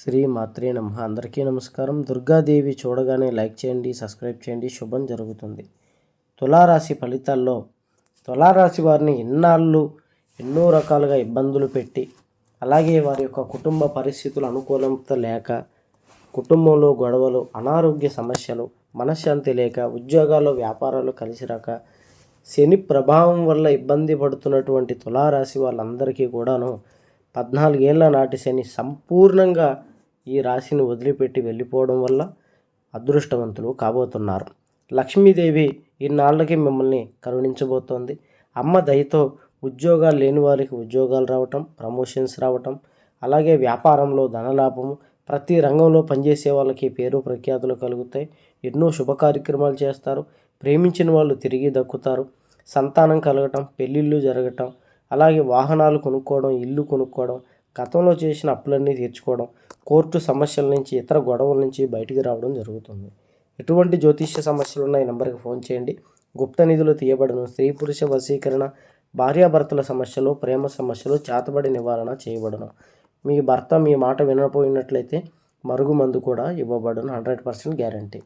శ్రీ మాత్రే నమ. అందరికీ నమస్కారం. దుర్గాదేవి చూడగానే లైక్ చేయండి సబ్స్క్రైబ్ చేయండి. శుభం జరుగుతుంది. తులారాశి ఫలితాల్లో తులారాశి వారిని ఇన్నాళ్ళు ఎన్నో రకాలుగా ఇబ్బందులు పెట్టి అలాగే వారి యొక్క కుటుంబ పరిస్థితులు అనుకూలత లేక కుటుంబంలో గొడవలు అనారోగ్య సమస్యలు మనశ్శాంతి లేక ఉద్యోగాలు వ్యాపారాలు కలిసి రాక శని ప్రభావం వల్ల ఇబ్బంది పడుతున్నటువంటి తులారాశి వాళ్ళందరికీ కూడాను పద్నాలుగేళ్ళ నాటి శని సంపూర్ణంగా ఈ రాశిని వదిలిపెట్టి వెళ్ళిపోవడం వల్ల అదృష్టవంతులు కాబోతున్నారు. లక్ష్మీదేవి ఇన్నాళ్ళకి మిమ్మల్ని కరుణించబోతోంది. అమ్మ దయతో ఉద్యోగాలు లేని వారికి ఉద్యోగాలు రావటం ప్రమోషన్స్ రావటం అలాగే వ్యాపారంలో ధనలాభము ప్రతి రంగంలో పనిచేసే వాళ్ళకి పేరు ప్రఖ్యాతులు కలుగుతాయి. ఎన్నో శుభ కార్యక్రమాలు చేస్తారు. ప్రేమించిన వాళ్ళు తిరిగి దక్కుతారు. సంతానం కలగటం పెళ్ళిళ్ళు జరగటం అలాగే వాహనాలు కొనుక్కోవడం ఇల్లు కొనుక్కోవడం గతంలో చేసిన అప్పులన్నీ తీర్చుకోవడం కోర్టు సమస్యల నుంచి ఇతర గొడవల నుంచి బయటికి రావడం జరుగుతుంది. ఎటువంటి జ్యోతిష్య సమస్యలు ఉన్న ఈ నెంబర్కి ఫోన్ చేయండి. గుప్త నిధులు తీయబడను. స్త్రీ పురుష వశీకరణ భార్యాభర్తల సమస్యలు ప్రేమ సమస్యలు చేతబడి నివారణ చేయబడను. మీ భర్త మీ మాట వినపోయినట్లయితే మరుగుమందు కూడా ఇవ్వబడును. Hundred percent guarantee.